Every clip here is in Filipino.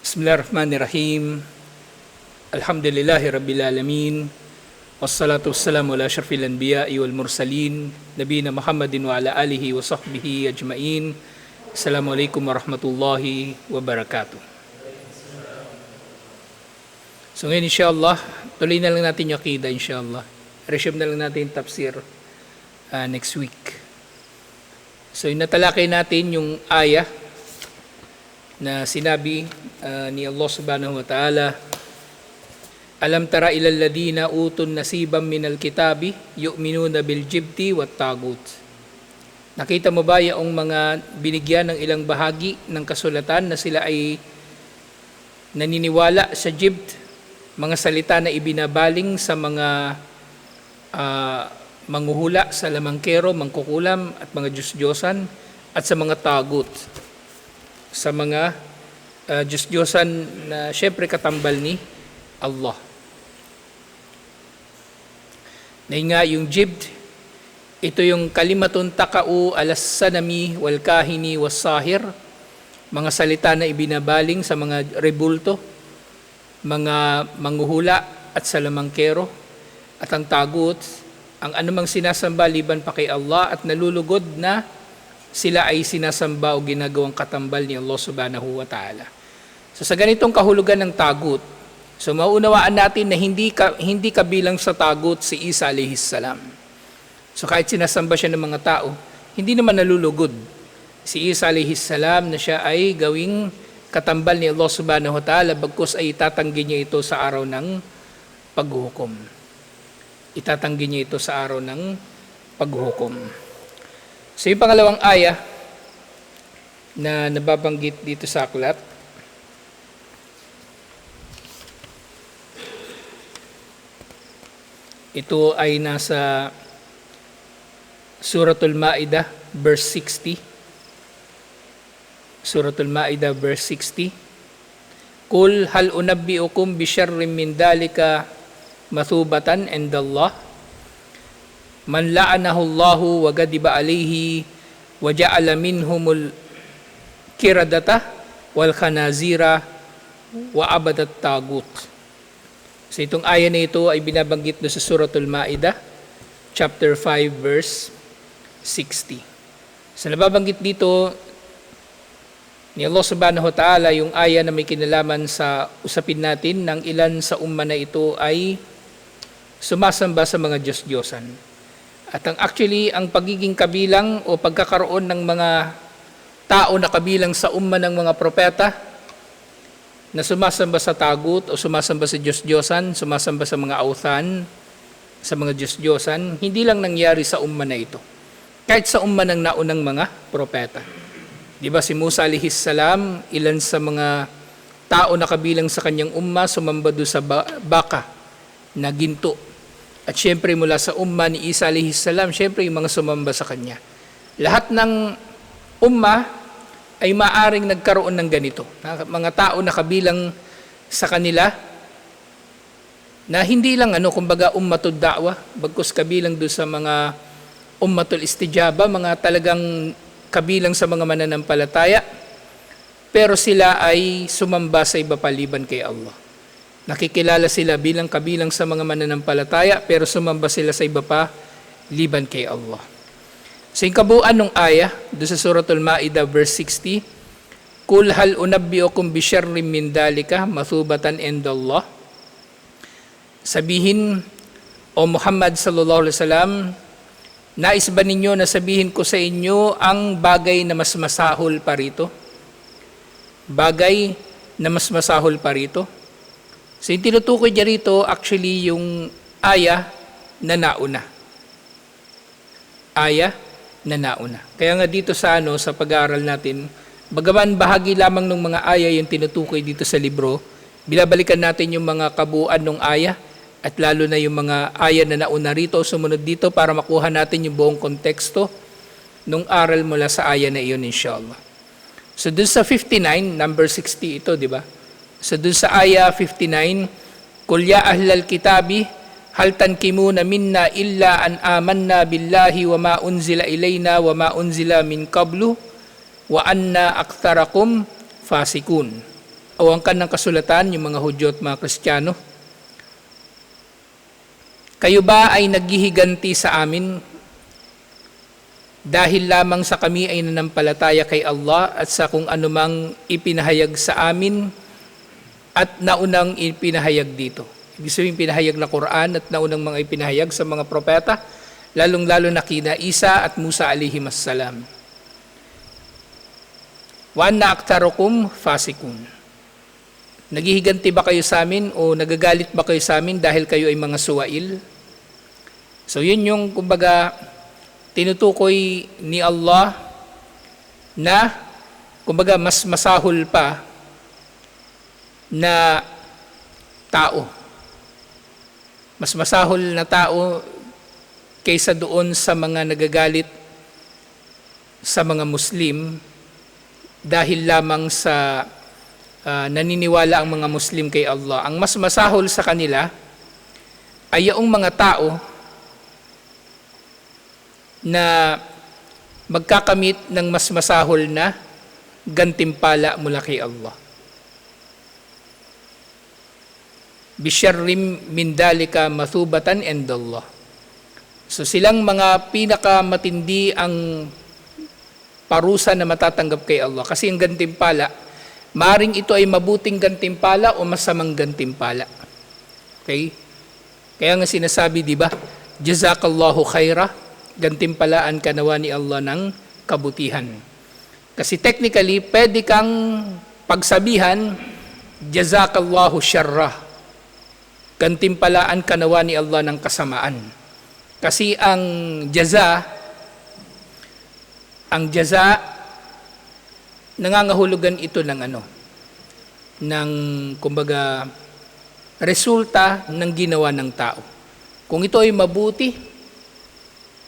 Bismillahirrahmanirrahim. Alhamdulillahi Rabbil Alamin. Wassalatu wassalamu ala syarfil anbiya'i wal mursalin. Nabina Muhammadin wa ala alihi wa sahbihi ajma'in. Assalamualaikum warahmatullahi wabarakatuh. So ngayon inshallah, tuloy na lang natin yung akida inshallah. Resume na lang natin tafsir uh, next week. So yung natalakay natin yung ayah na sinabi uh, ni Allah subhanahu wa ta'ala Alam tara ilal ladina utun nasibam minal kitabi yu'minuna bil jibti wat tagut. Nakita mo ba yung mga binigyan ng ilang bahagi ng kasulatan na sila ay naniniwala sa jibt, mga salita na ibinabaling sa mga uh, manghuhula sa lamangkero, mangkukulam at mga Diyos-Diyosan at sa mga tagut sa mga uh, Diyos-Diyosan na syempre katambal ni Allah. Na nga yung jibt, ito yung kalimatun takau alas sanami wal kahini was sahir, mga salita na ibinabaling sa mga rebulto, mga manghuhula at salamangkero, at ang tagut, ang anumang sinasamba liban pa kay Allah at nalulugod na sila ay sinasamba o ginagawang katambal ni Allah subhanahu wa ta'ala. So sa ganitong kahulugan ng tagut, so maunawaan natin na hindi, ka, hindi kabilang sa tagut si Isa alayhis salam. So kahit sinasamba siya ng mga tao, hindi naman nalulugod si Isa alayhis salam na siya ay gawing katambal ni Allah subhanahu wa ta'ala bagkus ay itatanggi niya ito sa araw ng paghuhukom. Itatanggi niya ito sa araw ng paghuhukom. So yung pangalawang aya na nababanggit dito sa aklat, Ito ay nasa Suratul Ma'idah, verse 60. Suratul Ma'idah, verse 60. Kul hal unabbiukum bi syarrin min dalika mathubatan indallah man la'anahu Allahu wa gadiba alayhi wa ja'ala minhumul kiradata wal khanazira wa abadat tagut. So itong aya na ito ay binabanggit do sa Suratul Ma'idah, chapter 5, verse 60. Sa nababanggit dito ni Allah subhanahu wa ta'ala yung aya na may kinalaman sa usapin natin ng ilan sa umma na ito ay sumasamba sa mga Diyos-Diyosan. At ang actually, ang pagiging kabilang o pagkakaroon ng mga tao na kabilang sa umma ng mga propeta, na sumasamba sa tagut o sumasamba sa Diyos-Diyosan, sumasamba sa mga authan, sa mga Diyos-Diyosan, hindi lang nangyari sa umma na ito. Kahit sa umma ng naunang mga propeta. Di ba si Musa alihis salam, ilan sa mga tao na kabilang sa kanyang umma, sumamba do sa baka na ginto. At syempre mula sa umma ni Isa alihis salam, syempre yung mga sumamba sa kanya. Lahat ng umma ay maaring nagkaroon ng ganito. Mga tao na kabilang sa kanila na hindi lang ano, kumbaga ummatud da'wa, bagkus kabilang do sa mga ummatul istijaba, mga talagang kabilang sa mga mananampalataya, pero sila ay sumamba sa iba paliban kay Allah. Nakikilala sila bilang kabilang sa mga mananampalataya, pero sumamba sila sa iba pa liban kay Allah. Yung kabuuan ng aya, doon sa Suratul Ma'idah verse 60, Kul hal unabbiukum bi syarrin min dalika mathubatan indallah. Sabihin, O Muhammad sallallahu alaihi wasallam, nais ba ninyo na sabihin ko sa inyo ang bagay na mas masahol pa rito? Bagay na mas masahol pa rito? So yung tinutukoy niya rito, actually yung aya na nauna. Aya na nauna. Kaya nga dito sa ano sa pag-aaral natin, bagaman bahagi lamang ng mga aya yung tinutukoy dito sa libro, binabalikan natin yung mga kabuuan ng aya at lalo na yung mga aya na nauna rito o sumunod dito para makuha natin yung buong konteksto nung aral mula sa aya na iyon inshallah. So dun sa 59, number 60 ito, di ba? So dun sa aya 59, Kul ya ahlal kitabi, hal tankimuna minna illa an amanna billahi wa ma unzila ilayna wa ma unzila min qablu wa anna aktharakum fasikun. o angkan ng kasulatan, yung mga Hudyo at mga Kristiyano. Kayo ba ay naghihiganti sa amin dahil lamang sa kami ay nanampalataya kay Allah at sa kung anumang ipinahayag sa amin at naunang ipinahayag dito. Ibig sabihin pinahayag na Quran at naunang mga ipinahayag sa mga propeta, lalong-lalo na kina Isa at Musa alihim assalam. Wa anna aktarukum fasikun. Naghihiganti ba kayo sa amin o nagagalit ba kayo sa amin dahil kayo ay mga suwail? So yun yung kumbaga tinutukoy ni Allah na kumbaga mas masahol pa na tao. Mas masahol na tao kaysa doon sa mga nagagalit sa mga Muslim dahil lamang sa ah, naniniwala ang mga Muslim kay Allah. Ang mas masahol sa kanila ay yung mga tao na magkakamit ng mas masahol na gantimpala mula kay Allah. Bisyarrim min dalika mathubatan indallah. So silang mga pinakamatindi ang parusa na matatanggap kay Allah. Kasi ang gantimpala, maring ito ay mabuting gantimpala o masamang gantimpala. Okay? Kaya nga sinasabi, di ba? Jazakallahu khaira, gantimpalaan ka nawa ni Allah ng kabutihan. Kasi technically, pwede kang pagsabihan, Jazakallahu syarra, gantimpalaan ka nawa ni Allah ng kasamaan. Kasi ang jaza, ang jaza, nangangahulugan ito ng ano, ng kumbaga, resulta ng ginawa ng tao. Kung ito ay mabuti,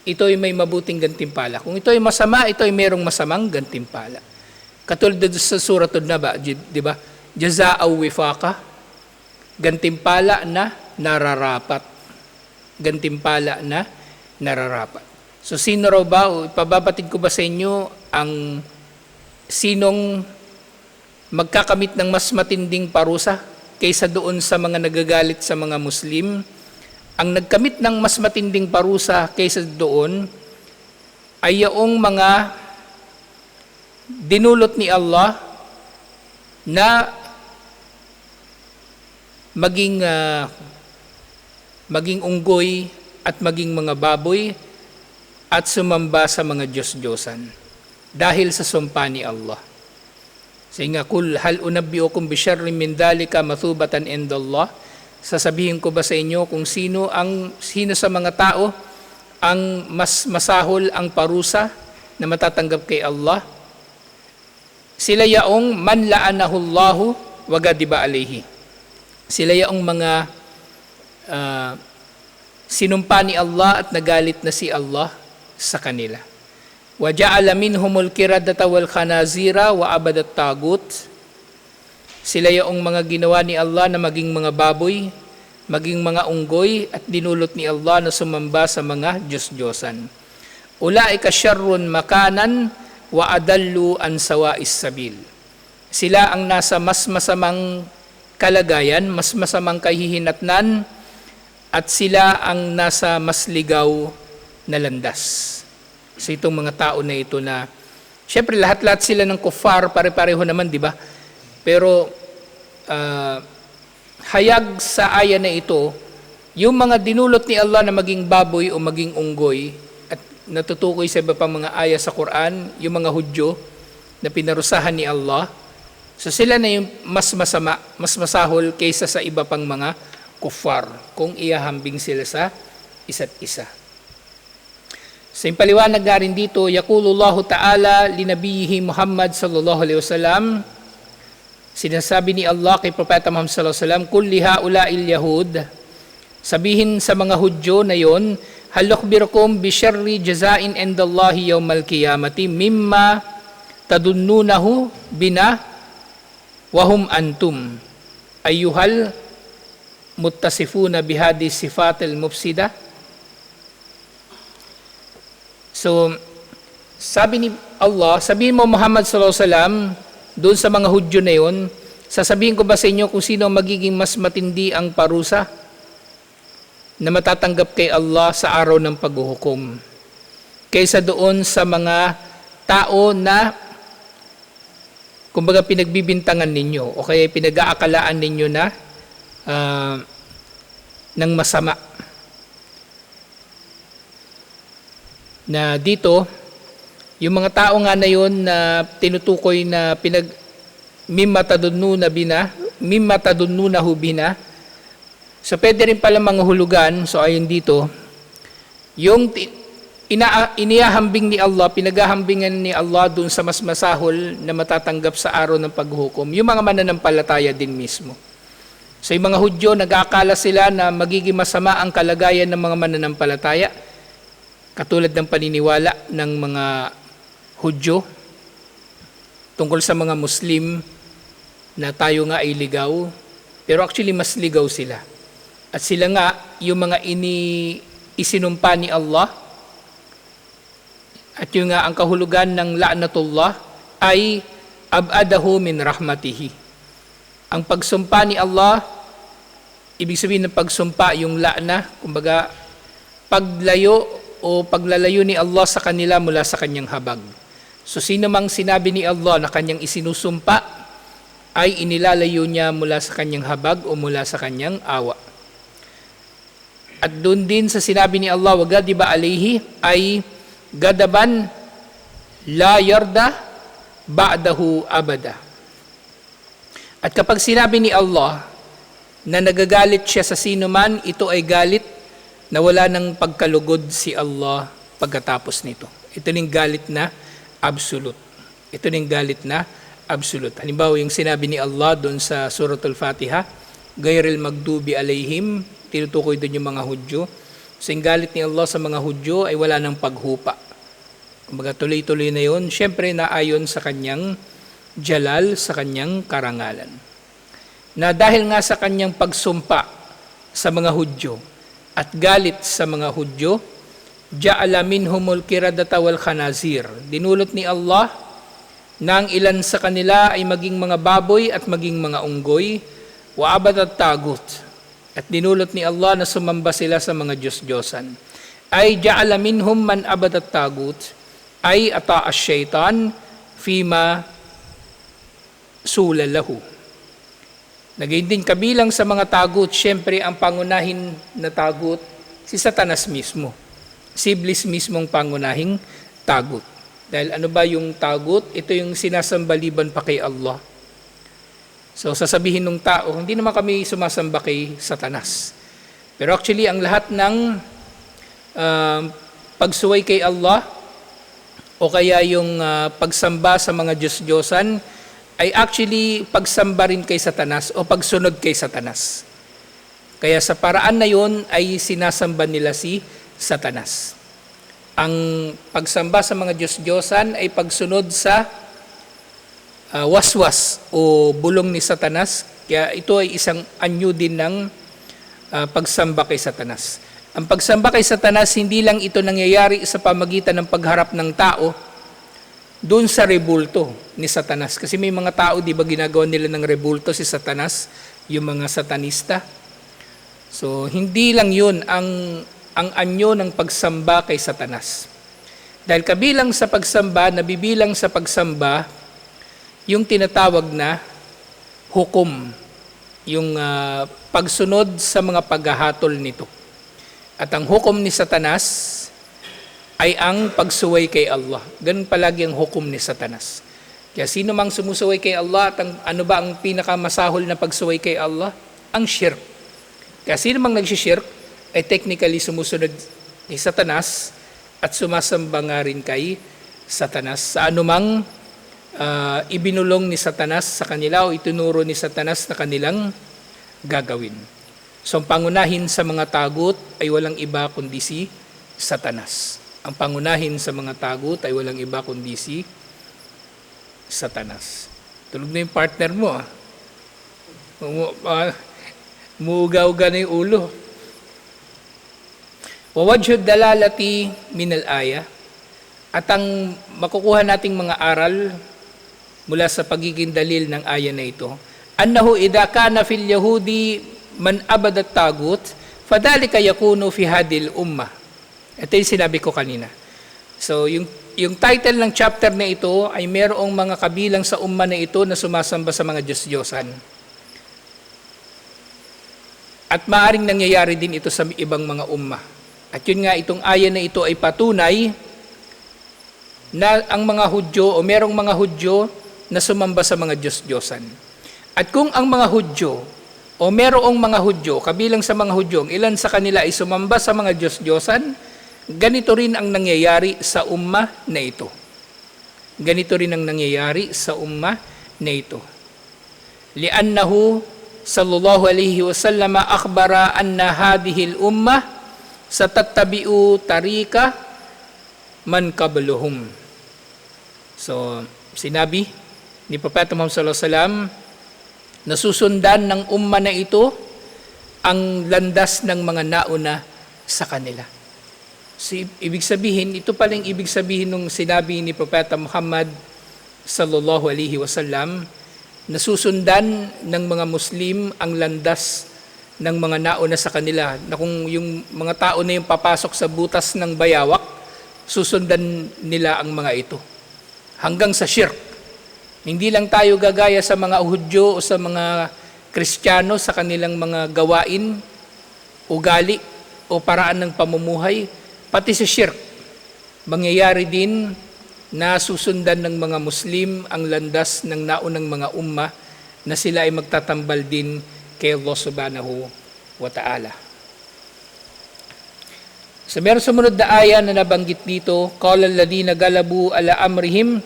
ito ay may mabuting gantimpala. Kung ito ay masama, ito ay merong masamang gantimpala. Katulad sa suratul Naba, di ba? Jazaaw wifaqa, gantimpala na nararapat. Gantimpala na nararapat. So sino raw ba, o ipababatid ko ba sa inyo ang sinong magkakamit ng mas matinding parusa kaysa doon sa mga nagagalit sa mga Muslim? Ang nagkamit ng mas matinding parusa kaysa doon ay yung mga dinulot ni Allah na maging ah, maging unggoy at maging mga baboy at sumamba sa mga Diyos-Diyosan dahil sa sumpa ni Allah. Sige nga, kul hal unabbiukum bisyarrin min dalika mathubatan indallah. Sasabihin ko ba sa inyo kung sino ang sino sa mga tao ang mas masahol ang parusa na matatanggap kay Allah? Sila yaong man laanahu Allahu wa gadiba alayhi. Sila yaong mga ah, sinumpa ni Allah at nagalit na si Allah sa kanila. Kiradata wal khanazira wa abadat tagut. Sila yung mga ginawa ni Allah na maging mga baboy, maging mga unggoy at dinulot ni Allah na sumamba sa mga Diyos-Diyosan. Ulaika syarrun makanan wa adallu an sawa'is sabil. Sila ang nasa mas masamang kalagayan, mas masamang kahihinatnan, at sila ang nasa mas ligaw na landas. So itong mga tao na ito na, syempre lahat-lahat sila ng kufar, pare-pareho naman, di ba? Pero ah, hayag sa aya na ito, yung mga dinulot ni Allah na maging baboy o maging unggoy, at natutukoy sa iba pang mga aya sa Quran, yung mga Hudyo na pinarusahan ni Allah, so sila na yung mas masama, mas masahol kaysa sa iba pang mga kufar kung iahambing sila sa isa't isa. Sa impaliwanag nga rin dito, Yakulullahu Ta'ala linabihi Muhammad sallallahu alaihi wasallam, sinasabi ni Allah kay Propeta Muhammad sallallahu alaihi wasallam, Kul liha ula'il yahud, sabihin sa mga Hudyo na yon, halukbirukum bisyarri jazain endallahi yawmal qiyamati mimma tadunnunahu bina wahum antum ayyuhal muttasifuna bihadi sifatil mufsida? So, sabi ni Allah, sabihin mo Muhammad sallallahu alaihi wasallam doon sa mga Hudyo na yon, Sasabihin ko ba sa inyo kung sino magiging mas matindi ang parusa na matatanggap kay Allah sa araw ng paghuhukom kaysa doon sa mga tao na kumbaga pinagbibintangan ninyo o kaya pinag-aakalaan ninyo na ah, ng masama. Na dito, yung mga tao nga na yun na tinutukoy na pinag mimma tadununa bina, mimma tadununa hubina. So pwede rin pala mga hulugan, so ayon dito, yung ina, inihahambing ni Allah, pinaghahambingan ni Allah dun sa mas masahol na matatanggap sa araw ng paghukom, yung mga mananampalataya din mismo. So yung mga Hudyo, nag-aakala sila na magiging masama ang kalagayan ng mga mananampalataya, katulad ng paniniwala ng mga Hudyo tungkol sa mga Muslim na tayo nga ay ligaw, pero actually mas ligaw sila. At sila nga, yung mga ini isinumpa ni Allah, at yung nga ang kahulugan ng la'natullah ay abadahu min rahmatihi. Ang pagsumpa ni Allah, ibig sabihin ng pagsumpa, yung la'na, kumbaga, paglayo o paglalayo ni Allah sa kanila mula sa kanyang habag. So sino mang sinabi ni Allah na kanyang isinusumpa, ay inilalayo niya mula sa kanyang habag o mula sa kanyang awa. At doon din sa sinabi ni Allah, wagadiba alayhi, ay gadaban la yarda ba'dahu abada. At kapag sinabi ni Allah na nagagalit siya sa sino man, ito ay galit na wala ng pagkalugod si Allah pagkatapos nito. Ito ning galit na absolute. Ito ning galit na absolute. Halimbawa yung sinabi ni Allah doon sa Suratul Fatiha, Gayril magdubi alayhim, tinutukoy doon yung mga Hudyo. So galit ni Allah sa mga Hudyo ay wala ng paghupa. Kumbaga tuloy-tuloy na yun, syempre naayon sa kanyang jalal, sa kanyang karangalan. Na dahil nga sa kanyang pagsumpa sa mga Hudyo at galit sa mga Hudyo, Ja'ala minhumul kiradata wal khanazir. Dinulot ni Allah na ang ilan sa kanila ay maging mga baboy at maging mga unggoy, wa abad at tagut. At dinulot ni Allah na sumamba sila sa mga Diyos-Diyosan. Ay ja'ala minhum man abad at tagut, ay ata as syaitan, fima sulalahu. Naging din kabilang sa mga tagut, syempre ang pangunahin na tagut, si Satanas mismo. Si Iblis mismong pangunahing tagut. Dahil ano ba yung tagut? Ito yung sinasambaliban pa kay Allah. So sasabihin ng tao, hindi naman kami sumasamba kay Satanas. Pero actually, ang lahat ng uh, pagsuway kay Allah o kaya yung uh, pagsamba sa mga Diyos-Diyosan ay actually pagsamba rin kay Satanas o pagsunod kay Satanas. Kaya sa paraan na yon ay sinasamba nila si Satanas. Ang pagsamba sa mga Diyos-Diyosan ay pagsunod sa uh, waswas o bulong ni Satanas. Kaya ito ay isang anyo din ng uh, pagsamba kay Satanas. Ang pagsamba kay Satanas, hindi lang ito nangyayari sa pamagitan ng pagharap ng tao doon sa rebulto ni Satanas. Kasi may mga tao, di ba, ginagawa nila ng rebulto si Satanas, yung mga satanista. So, hindi lang yun ang, ang anyo ng pagsamba kay Satanas. Dahil kabilang sa pagsamba, nabibilang sa pagsamba, yung tinatawag na hukom, yung uh, pagsunod sa mga paghahatol nito. At ang hukom ni Satanas ay ang pagsuway kay Allah. Ganun palagi ang hukom ni Satanas. Kaya sino mang sumusuway kay Allah at ang, ano ba ang pinakamasahol na pagsuway kay Allah? Ang shirk. Kaya sino mang nagsishirk ay technically sumusunod ni Satanas at sumasamba nga rin kay Satanas sa anumang uh, ibinulong ni Satanas sa kanila o itunuro ni Satanas na kanilang gagawin. So ang pangunahin sa mga tagot ay walang iba kundi si Satanas. Ang pangunahin sa mga tagot ay walang iba kundi si Satanas. Tulog na yung partner mo ah. Uh, Muugaw-uga na yung ulo. Wawajhud dalalati minal aya. At ang makukuha nating mga aral mula sa pagiging dalil ng aya na ito annahu idha kana fil yahudi man abada tagut fadhalika yakunu fi hadil ummah ito yung sinabi ko kanina so yung yung title ng chapter na ito ay merong mga kabilang sa umma na ito na sumasamba sa mga Diyos-Diyosan. At maaring nangyayari din ito sa ibang mga umma. At yun nga, itong aya na ito ay patunay na ang mga Hudyo o merong mga Hudyo na sumamba sa mga Diyos-Diyosan. At kung ang mga Hudyo o merong mga Hudyo, kabilang sa mga Hudyo, ilan sa kanila ay sumamba sa mga Diyos-Diyosan, ganito rin ang nangyayari sa umma na ito. Ganito rin ang nangyayari sa umma na ito. Liannahu sallallahu alaihi wasallam akhbara anna hadhihi al-ummah satattabi'u tarika man qabluhum. So, sinabi ni Propeta Muhammad sallallahu alaihi wasallam na susundan ng umma na ito ang landas ng mga nauna sa kanila. So, ibig sabihin, ito pala yung ibig sabihin nung sinabi ni Propeta Muhammad sallallahu alaihi wasallam na susundan ng mga Muslim ang landas ng mga nauna sa kanila na kung yung mga tao na yung papasok sa butas ng bayawak, susundan nila ang mga ito. Hanggang sa shirk. Hindi lang tayo gagaya sa mga Hudyo o sa mga Kristiyano sa kanilang mga gawain, ugali o paraan ng pamumuhay, pati sa shirk. Mangyayari din na susundan ng mga Muslim ang landas ng naunang mga umma na sila ay magtatambal din kay Allah subhanahu wa ta'ala. Sa meron sumunod na aya na nabanggit dito, Qala alladhina galabu ala amrihim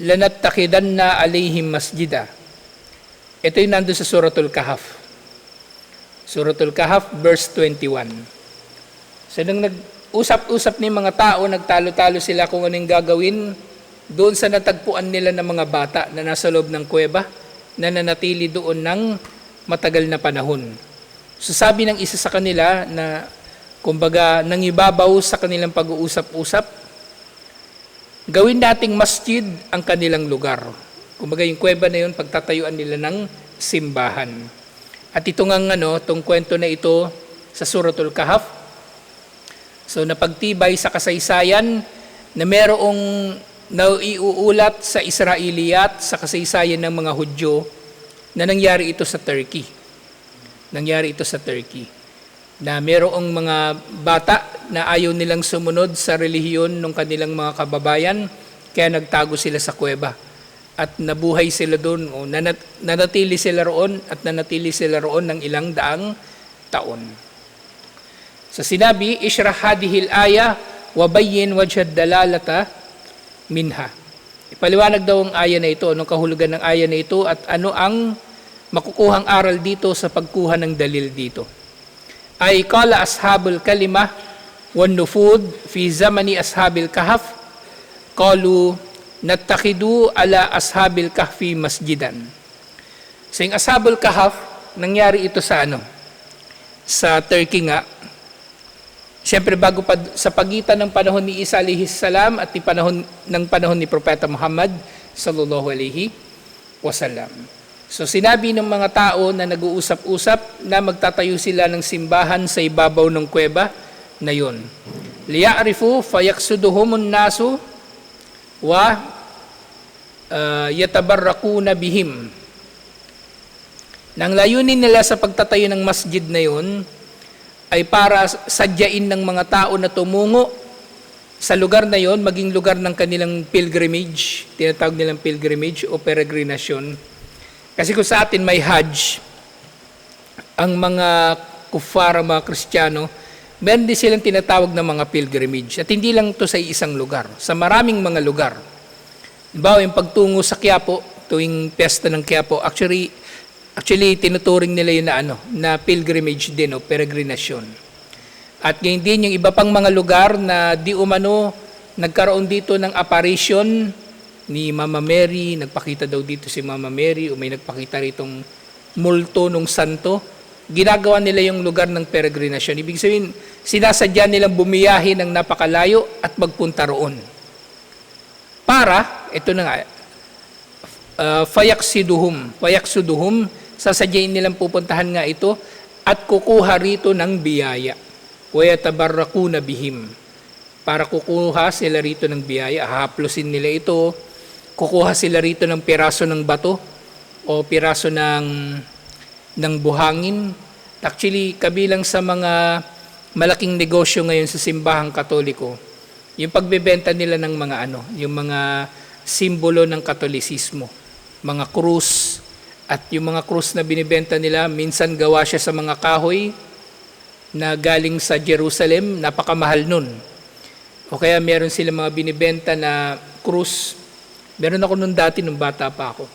lanattakidanna alayhim masjida. Ito yung nandun sa Suratul Kahf. Suratul Kahf, verse 21. So nung nag-usap-usap ni mga tao, nagtalo-talo sila kung anong gagawin doon sa natagpuan nila ng mga bata na nasa loob ng kuweba na nanatili doon ng matagal na panahon. So sabi ng isa sa kanila na kumbaga nangibabaw sa kanilang pag-uusap-usap, gawin nating masjid ang kanilang lugar. Kumbaga yung kuweba na yun, pagtatayuan nila ng simbahan. At ito nga ano, itong kwento na ito sa Suratul Kahf, so napagtibay sa kasaysayan na merong nauiuulat sa Israeliyat sa kasaysayan ng mga Hudyo na nangyari ito sa Turkey. Nangyari ito sa Turkey. Na merong mga bata na ayaw nilang sumunod sa relihiyon ng kanilang mga kababayan, kaya nagtago sila sa kuweba. At nabuhay sila doon, o nanat- nanatili sila roon at nanatili sila roon ng ilang daang taon. Sa sinabi, Ishrah hadihil aya, wabayyin wajhad dalalata minha. Ipaliwanag daw ang aya na ito, anong kahulugan ng aya na ito at ano ang makukuhang aral dito sa pagkuha ng dalil dito. Ay kala ashabul kalimah wan nufud fi zamani ashabil kahf qalu nattakidu ala ashabil kahfi masjidan. So yung ashabul kahf, nangyari ito sa ano? Sa Turkey nga, Siyempre bago pa sa pagitan ng panahon ni Isa alayhi salam at ni panahon ng panahon ni Propeta Muhammad sallallahu alaihi wasallam. So sinabi ng mga tao na nag-uusap-usap na magtatayo sila ng simbahan sa ibabaw ng kuweba na yon. Liya'rifu fayaksuduhumun nasu wa uh, yatabarrakuna bihim. Nang layunin nila sa pagtatayo ng masjid na yon, ay para sadyain ng mga tao na tumungo sa lugar na yon, maging lugar ng kanilang pilgrimage, tinatawag nilang pilgrimage o peregrinasyon. Kasi kung sa atin may Hajj, ang mga kufar, mga Kristiyano, meron din silang tinatawag na mga pilgrimage. At hindi lang to sa isang lugar, sa maraming mga lugar. Halimbawa, yung pagtungo sa Quiapo, tuwing pesta ng Quiapo, actually, Actually, tinuturing nila yun na, ano, na pilgrimage din o peregrinasyon. At ngayon din yung iba pang mga lugar na di umano nagkaroon dito ng apparition ni Mama Mary, nagpakita daw dito si Mama Mary o may nagpakita ritong multo ng santo, ginagawa nila yung lugar ng peregrinasyon. Ibig sabihin, sinasadya nilang bumiyahin ng napakalayo at magpunta roon. Para, ito na nga, uh, fayaksiduhum, fayaksuduhum, sasadyain nilang pupuntahan nga ito at kukuha rito ng biyaya. Wayatabarrakuna bihim. Para kukuha sila rito ng biyaya, hahaplusin nila ito, kukuha sila rito ng piraso ng bato o piraso ng ng buhangin. Actually, kabilang sa mga malaking negosyo ngayon sa simbahang katoliko, yung pagbebenta nila ng mga ano, yung mga simbolo ng katolisismo, mga krus, at yung mga krus na binibenta nila, minsan gawa siya sa mga kahoy na galing sa Jerusalem, napakamahal nun. O kaya meron sila mga binibenta na krus. Meron ako nun dati nung bata pa ako.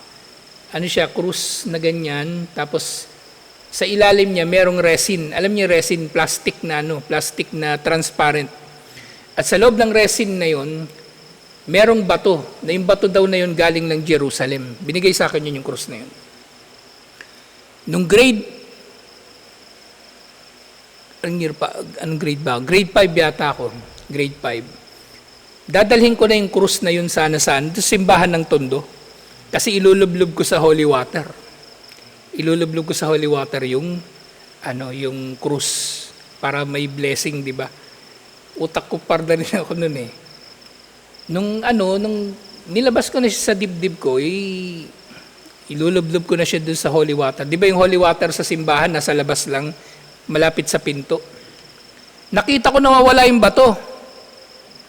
Ano siya, krus na ganyan, tapos sa ilalim niya merong resin. Alam niyo resin, plastic na ano, plastic na transparent. At sa loob ng resin na yon, merong bato. Na yung bato daw na yun galing ng Jerusalem. Binigay sa akin yun yung krus na yun. Nung grade, anong, year pa, anong grade ba? Grade 5 yata ako. Grade 5. Dadalhin ko na yung krus na yun sana saan. Ito simbahan ng tondo. Kasi ilulublob ko sa holy water. Ilulublob ko sa holy water yung ano, yung krus para may blessing, di ba? Utak ko parda rin ako noon eh. Nung ano, nung nilabas ko na siya sa dibdib ko, eh, ilulublob ko na siya dun sa holy water. Di ba yung holy water sa simbahan, nasa labas lang, malapit sa pinto. Nakita ko nawawala yung bato.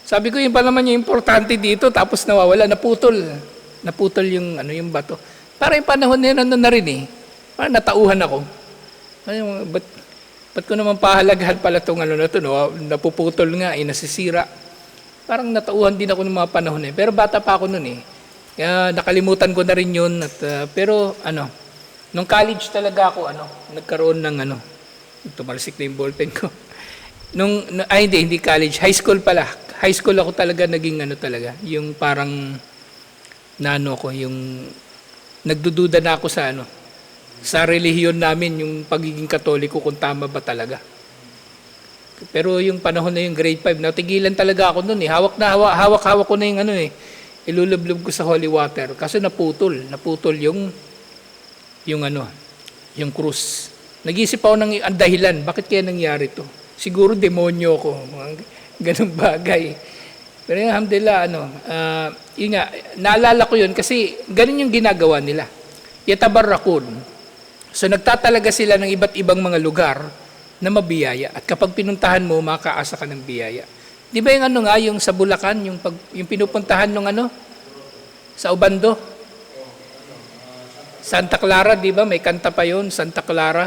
Sabi ko, yun pa naman yung importante dito, tapos nawawala, naputol. Naputol yung, ano, yung bato. Para yung panahon na yun, ano na rin eh. Parang natauhan ako. Ay, ba't, ba't ko naman pahalagahan pala itong ano na to, no? napuputol nga, eh, nasisira. Parang natauhan din ako ng mga panahon eh. Pero bata pa ako noon eh. Kaya nakalimutan ko na rin yun. At, uh, pero ano, nung college talaga ako, ano, nagkaroon ng ano, tumalsik na yung ballpen ko. Nung, ay hindi, hindi college, high school pala. High school ako talaga naging ano talaga, yung parang nano ko, yung nagdududa na ako sa ano, sa relihiyon namin, yung pagiging katoliko kung tama ba talaga. Pero yung panahon na yung grade 5, natigilan talaga ako noon eh. Hawak na hawak, hawak, hawak ko na yung ano eh. Ilulublob ko sa holy water. Kasi naputol. Naputol yung yung ano, yung krus. Nag-isip ako ng ang dahilan. Bakit kaya nangyari to? Siguro demonyo ko. Ganung bagay. Pero yung alhamdulillah, ano, uh, yun nga, naalala ko yun kasi ganun yung ginagawa nila. Yatabarakun. So nagtatalaga sila ng iba't ibang mga lugar na mabiyaya. At kapag pinuntahan mo, makakaasa ka ng biyaya. Di ba yung ano nga, yung sa Bulacan, yung, pag, yung pinupuntahan ng ano? Sa Ubando? Santa Clara, di ba? May kanta pa yon Santa Clara.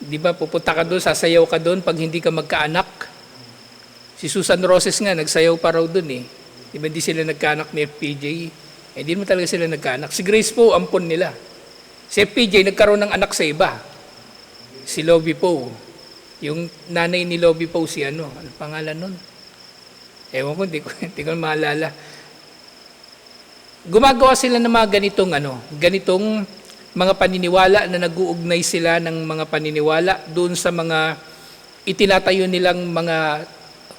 Di ba? Pupunta ka doon, sasayaw ka doon pag hindi ka magkaanak. Si Susan Roses nga, nagsayaw pa raw doon eh. Di ba sila nagkaanak ni FPJ? Eh, di mo talaga sila nagkaanak. Si Grace po, ampon nila. Si FPJ, nagkaroon ng anak sa iba. Si Lovie Poe. Yung nanay ni Lovie Poe, si ano? Ano pangalan nun? Ewan ko, hindi ko, hindi ko maalala. Gumagawa sila ng mga ganitong ano, ganitong mga paniniwala na nag-uugnay sila ng mga paniniwala doon sa mga itinatayo nilang mga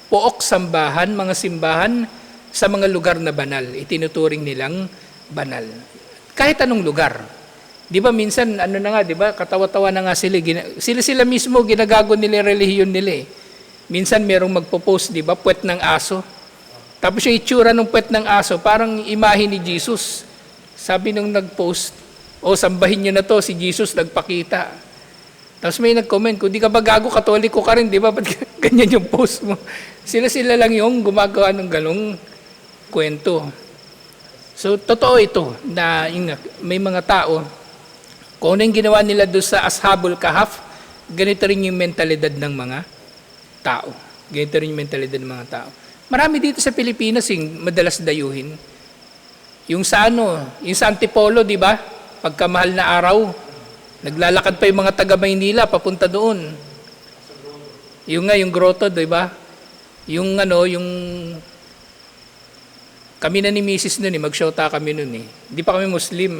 pook sambahan, mga simbahan sa mga lugar na banal. Itinuturing nilang banal. Kahit anong lugar. Di ba minsan, ano na nga, di ba, katawa-tawa na nga sila. Sila sila mismo, ginagago nila yung relihiyon nila eh. Minsan merong magpo-post, di ba, puwet ng aso. Tapos yung itsura ng puwet ng aso, parang imahe ni Jesus. Sabi nung nag-post, o sambahin nyo na to, si Jesus nagpakita. Tapos may nag-comment, kung di ka ba gago, katoliko ka rin, di ba? Ba't ganyan yung post mo? Sila-sila lang yung gumagawa ng galong kwento. So, totoo ito, na may mga tao, kung ano yung ginawa nila doon sa Ashabul Kahaf, ganito rin yung mentalidad ng mga tao. Ganito rin yung mentalidad ng mga tao. Marami dito sa Pilipinas yung madalas dayuhin. Yung sa ano, yung sa Antipolo, di ba? Pagkamahal na araw, naglalakad pa yung mga taga Maynila papunta doon. Yung nga, yung grotto, di ba? Yung ano, yung kami na ni Mrs. noon eh, magsyota kami noon eh. Hindi pa kami Muslim.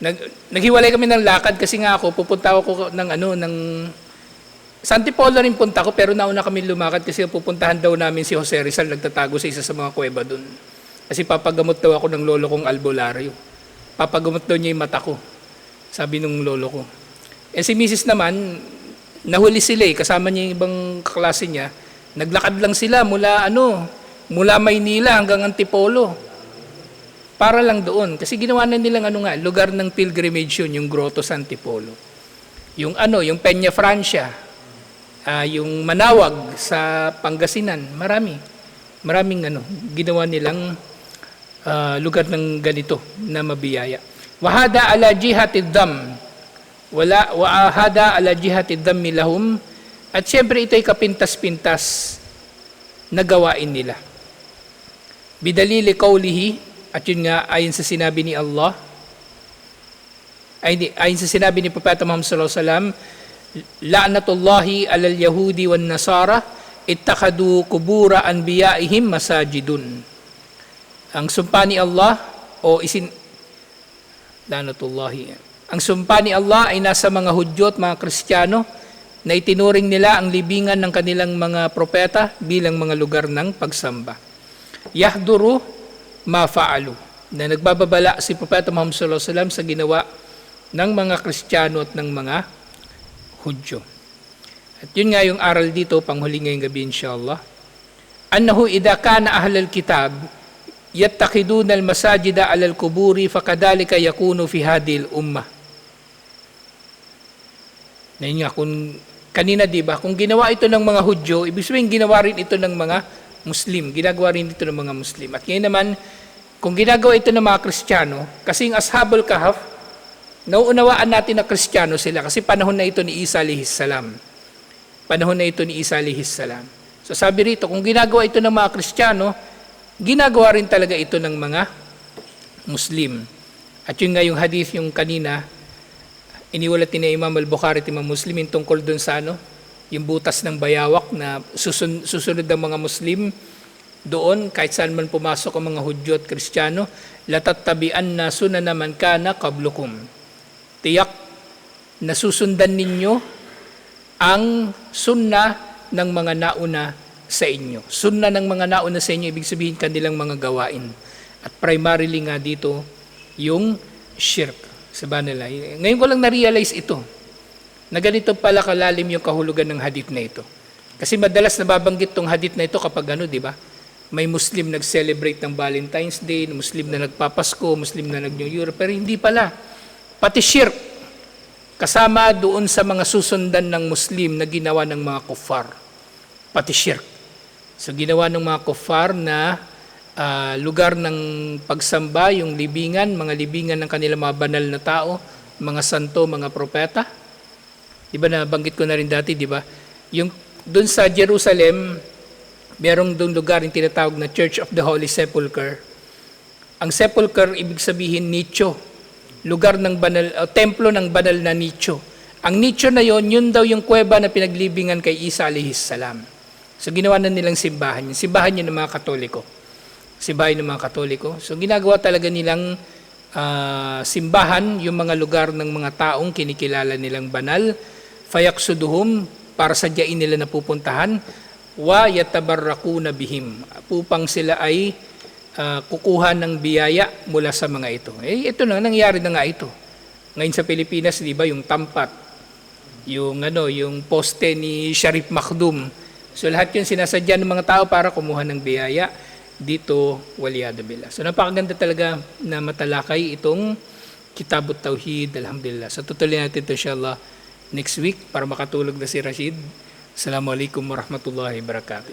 Nag, naghiwalay kami ng lakad kasi nga ako, pupunta ako ng ano, ng sa Antipolo rin punta ko, pero nauna kami lumakad kasi pupuntahan daw namin si Jose Rizal, nagtatago sa isa sa mga kuweba doon. Kasi papagamot daw ako ng lolo kong albularyo. Papagumot daw niya yung mata ko. Sabi nung lolo ko. Eh si Mrs. naman, nahuli sila eh, kasama niya yung ibang kaklase niya. Naglakad lang sila mula ano, mula Maynila hanggang Antipolo. Para lang doon. Kasi ginawa na nilang ano nga, lugar ng pilgrimage yun, yung Grotto San Antipolo. Yung ano, yung Peña Francia, ah, yung Manawag sa Pangasinan, marami. Maraming ano, ginawa nilang ah, lugar ng ganito na mabiyaya. Wahada ala jihatid dam. Wala wahada ala jihatid dam lahum. At siyempre ito ay kapintas-pintas na gawain nila. Bidalili qawlihi at yun nga ayon sa sinabi ni Allah ay ayon sa sinabi ni Propeta Muhammad sallallahu alaihi wasallam la'natullahi alal yahudi wan nasara ittakhadu kubura anbiya'ihim masajidun ang sumpa ni Allah o isin la'natullahi ang sumpa ni Allah ay nasa mga Hudyo at mga Kristiyano na itinuring nila ang libingan ng kanilang mga propeta bilang mga lugar ng pagsamba. Yahduru ma fa'alu na nagbababala si Propeta Muhammad sallallahu alaihi wasallam sa ginawa ng mga Kristiyano at ng mga Hudyo. At yun nga yung aral dito, panghuli ngayong gabi inshallah. Annahu idha kana ahlal kitab al-masajida ala al-kuburi fakadhalika yakunu fi hadhihi al-ummah. Na yun nga, kung kanina di ba, kung ginawa ito ng mga Hudyo, ibig sabihin ginawa rin ito ng mga Muslim. Ginagawa rin ito ng mga Muslim. At ngayon naman, kung ginagawa ito ng mga Kristiyano, kasi yung Ashabul Kahf, nauunawaan natin na Kristiyano sila kasi panahon na ito ni Isa alihis salam. Panahon na ito ni Isa alihis salam. So sabi rito, kung ginagawa ito ng mga Kristiyano, ginagawa rin talaga ito ng mga Muslim. At yun nga yung hadith yung kanina, iniulat ni Imam al-Bukhari at Imam Muslim yung tungkol dun sa ano, yung butas ng bayawak na susun, susunod ng mga Muslim doon, kahit saan man pumasok ang mga Hudyo at Kristiyano, latattabian na suna naman kana kablukum. Tiyak na susundan ninyo ang sunna ng mga nauna sa inyo. Sunna ng mga nauna sa inyo, ibig sabihin kanilang mga gawain. At primarily nga dito, yung shirk. Sabi nila. Ngayon ko lang na-realize ito, na ganito pala kalalim yung kahulugan ng hadith na ito. Kasi madalas nababanggit tong hadith na ito kapag ano, di ba? May Muslim nag-celebrate ng Valentine's Day, Muslim na nagpapasko, Muslim na nag-New Year, pero hindi pala. Pati shirk, kasama doon sa mga susundan ng Muslim na ginawa ng mga kuffar. Pati shirk. So ginawa ng mga kuffar na ah, lugar ng pagsamba, yung libingan, mga libingan ng kanilang mga banal na tao, mga santo, mga propeta. Di ba nabanggit ko na rin dati, di ba? Yung doon sa Jerusalem, merong doon lugar yung tinatawag na Church of the Holy Sepulchre. Ang sepulchre, ibig sabihin nicho, lugar ng banal, o templo ng banal na nicho. Ang nicho na yon, yun daw yung kuweba na pinaglibingan kay Isa alihis salam. So ginawa na nilang simbahan. Yung simbahan yun ng mga katoliko. Simbahan ng mga katoliko. So ginagawa talaga nilang ah, simbahan yung mga lugar ng mga taong kinikilala nilang banal. Fayaksuduhum para sadyain nila na pupuntahan wa yatabarrakuna bihim upang sila ay ah, kukuha ng biyaya mula sa mga ito. Eh ito na nangyari na nga ito. Ngayon sa Pilipinas, 'di ba, yung tampat, yung ano, yung poste ni Sharif Makdum. So lahat 'yun sinasadya ng mga tao para kumuha ng biyaya dito waliyada billah. So napakaganda talaga na matalakay itong Kitabut Tauhid, alhamdulillah. So tutuloy natin ito inshallah next week para makatulog na si Rashid. Assalamualaikum warahmatullahi wabarakatuh.